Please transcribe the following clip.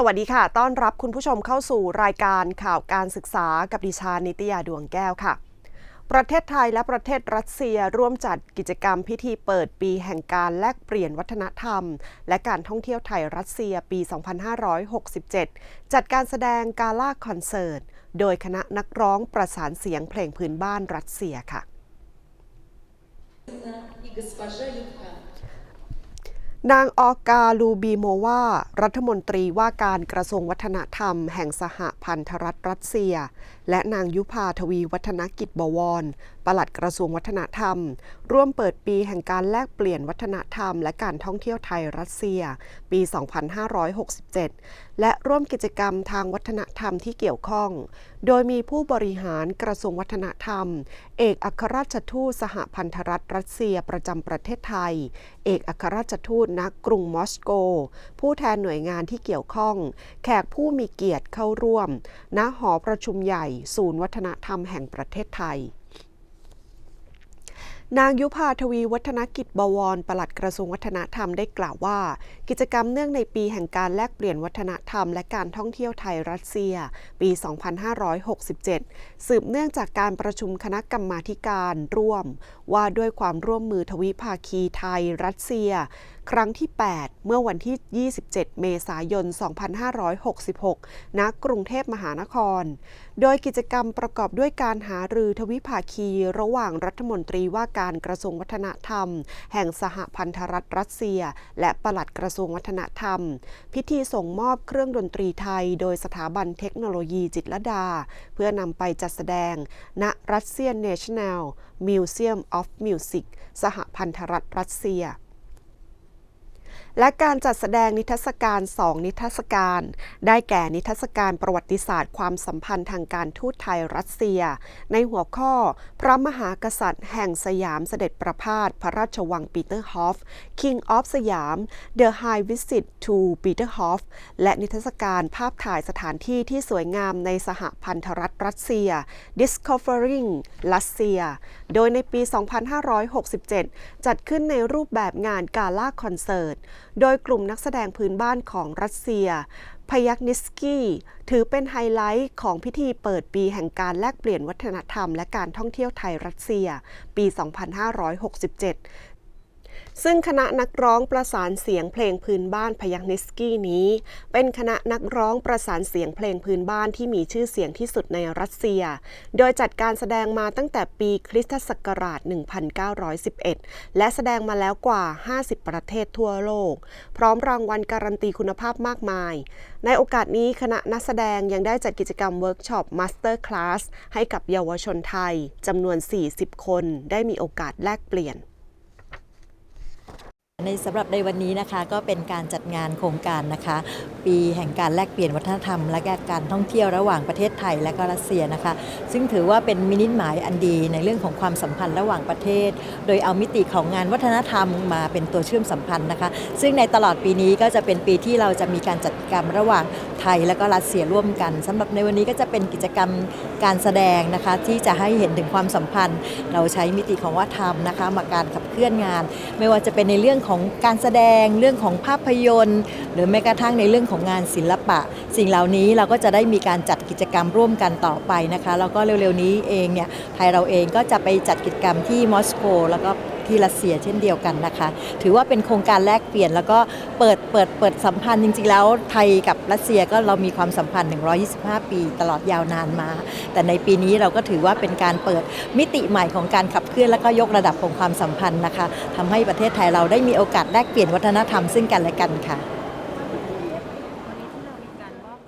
สวัสดีค่ะ ต้อนรับคุณผู้ชมเข้าสู่รายการข่าวการศึกษากับดิชานิตยาดวงแก้วค่ะ ประเทศไทยและประเทศรัสเซียร่วมจัดกิจกรรมพิธีเปิดปีแห่งการแลกเปลี่ยนวัฒนธรรม และการท่องเที่ยวไทยรัสเซียปี 2567 จัดการแสดงกาล่าคอนเสิร์ต โดยคณะนักร้องประสานเสียงเพลงพื้นบ้านรัสเซียค่ะ นางออกาลูบีโมวารัฐมนตรีว่าการกระทรวงวัฒนธรรมแห่งสหพันธรัฐรัสเซีย และนางยุพาทวีวัฒนกิจบวร ปลัดกระทรวงวัฒนธรรม ร่วมเปิดปีแห่งการแลกเปลี่ยนวัฒนธรรม และการท่องเที่ยวไทยรัสเซีย ปี 2567 และร่วมกิจกรรมทางวัฒนธรรมที่เกี่ยวข้อง โดยมีผู้บริหารกระทรวงวัฒนธรรม เอกอัครราชทูตสหพันธรัฐรัสเซียประจำประเทศไทย เอกอัครราชทูตณกรุงมอสโก ผู้แทนหน่วยงานที่เกี่ยวข้อง แขกผู้มีเกียรติเข้าร่วม ณ หอประชุมใหญ่ศูนย์วัฒนธรรมแห่งประเทศไทย นางยุพาทวีวัฒนกิจบวรปลัดกระทรวงวัฒนธรรมได้กล่าวว่า กิจกรรมเนื่องในปีแห่งการแลกเปลี่ยนวัฒนธรรมและการท่องเที่ยวไทยรัสเซีย ปี 2567 สืบเนื่องจากการประชุมคณะกรรมาการร่วม ว่าด้วยความร่วมมือทวิภาคีไทยรัสเซีย ครั้งที่ 8 เมื่อวันที่ 27 เมษายน 2566 ณ กรุงเทพมหานคร โดยกิจกรรมประกอบด้วยการหารือทวิภาคีระหว่างรัฐมนตรีว่าการกระทรวงวัฒนธรรม แห่งสหพันธรัฐรัสเซีย และปลัดกระทรวงวัฒนธรรม พิธีส่งมอบเครื่องดนตรีไทย โดยสถาบันเทคโนโลยีจิตรดา เพื่อนำไปจัดแสดง ณรัสเซียนเนชั่นแนลมิวเซียมออฟมิวสิกสหพันธรัฐรัสเซีย และการจัดแสดงนิทรรศการ 2 นิทรรศการ ได้แก่นิทรรศการประวัติศาสตร์ความสัมพันธ์ทางการทูตไทยรัสเซีย ในหัวข้อ พระมหากษัตริย์แห่งสยามเสด็จประพาสพระราชวังปีเตอร์ฮอฟ King of สยาม The High Visit to Peterhof และนิทรรศการภาพถ่ายสถานที่ที่สวยงามในสหพันธรัฐรัสเซีย Discovering Russia โดยในปี 2567 จัดขึ้นในรูปแบบงานกาล่าคอนเสิร์ตโดยกลุ่มนักแสดงพื้นบ้านของรัสเซีย พยักนิสกี้ ถือเป็นไฮไลท์ของพิธีเปิดปีแห่งการแลกเปลี่ยนวัฒนธรรมและการท่องเที่ยวไทยรัสเซีย ปี 2567 ซึ่งคณะนักร้องประสานเสียงเพลงพื้นบ้านพยักนิสกี้นี้ เป็นคณะนักร้องประสานเสียงเพลงพื้นบ้านที่มีชื่อเสียงที่สุดในรัสเซีย โดยจัดการแสดงมาตั้งแต่ปีคริสตศักราช 1911 และแสดงมาแล้วกว่า 50 ประเทศทั่วโลก พร้อมรางวัลการันตีคุณภาพมากมาย ในโอกาสนี้คณะนักแสดงยังได้จัดกิจกรรมเวิร์กช็อปมาสเตอร์คลาสให้กับเยาวชนไทยจำนวน 40 คน ได้มีโอกาสแลกเปลี่ยน ในสำหรับในวันนี้นะคะก็เป็นการจัดงานโครงการนะคะ ปีแห่งการแลกเปลี่ยนวัฒนธรรม และการท่องเที่ยวระหว่างประเทศไทยและก็รัสเซียนะคะ ซึ่งถือว่าเป็นมินิหมายอันดีในเรื่องของความสัมพันธ์ระหว่างประเทศ โดยเอามิติของงานวัฒนธรรมมาเป็นตัวเชื่อมสัมพันธ์นะคะ ซึ่งในตลอดปีนี้ก็จะเป็นปีที่เราจะมีการจัดกิจกรรมระหว่าง ไทยและก็รัสเซียร่วมกันสำหรับในวันนี้ก็จะเป็นกิจกรรมการแสดงนะคะ ที่จะให้เห็นถึงความสัมพันธ์ เราใช้มิติของวัฒนธรรมนะคะ มาการขับเคลื่อนงาน ไม่ว่าจะเป็นในเรื่องของการแสดงเรื่องของภาพยนตร์ หรือแม้กระทั่งในเรื่องของงานศิลปะ สิ่งเหล่านี้เราก็จะได้มีการจัดกิจกรรมร่วมกันต่อไปนะคะแล้วก็เร็วๆนี้เองเนี่ยไทยเราเองก็จะไปจัดกิจกรรมที่มอสโกแล้วก็ ที่รัสเซียเช่นเดียวกันนะคะ ถือว่าเป็นโครงการแลกเปลี่ยนแล้วก็เปิดเปิดเปิดสัมพันธ์จริงๆแล้วไทยกับรัสเซียก็เรามีความสัมพันธ์ 125 ปีตลอดยาวนานมา แต่ในปีนี้เราก็ถือว่าเป็นการเปิดมิติใหม่ของการขับเคลื่อนและก็ยกระดับของความสัมพันธ์นะคะทำให้ประเทศไทยเราได้มีโอกาสแลกเปลี่ยนวัฒนธรรมซึ่งกันและกันค่ะ